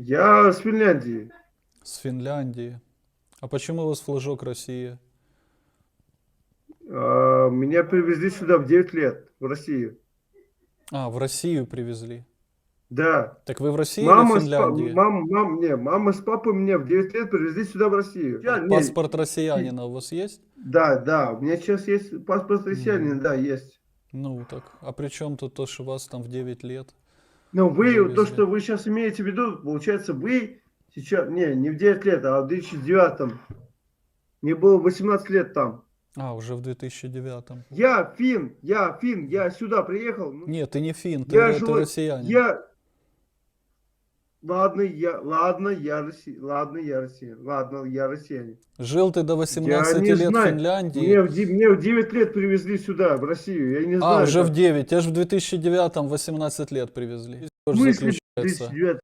Я с Финляндии. С Финляндии. А почему у вас флажок России? А, Меня привезли сюда в 9 лет, в Россию. А, в Россию привезли. Да. Так вы в России Мама или в с, па- Финляндии? мам, мам, не, мама с папой меня в 9 лет привезли сюда в Россию. Я- не, Паспорт россиянина у вас есть? Да, да, у меня сейчас есть паспорт россиянина, да, есть. Ну так, а при чем тут то, что вас там в 9 лет? Но вы, Завезли. то, что вы сейчас имеете в виду, получается, вы сейчас, не, не в 9 лет, а в 2009. Мне было 18 лет там. А, уже в 2009. Я фин, я фин, я сюда приехал. ну, Нет, ты не фин, ты, Я ты жил- россиянин. Я... Ладно, я, ладно, я Россия, ладно, я Россия, ладно, я россиянин. Жил ты до 18 не лет в знаю. Финляндии. Мне в, мне в 9 лет привезли сюда, в Россию, я не знаю. А, уже в как. 9. Тебя же в 2009 18 лет привезли. В смысле заключается. 2009?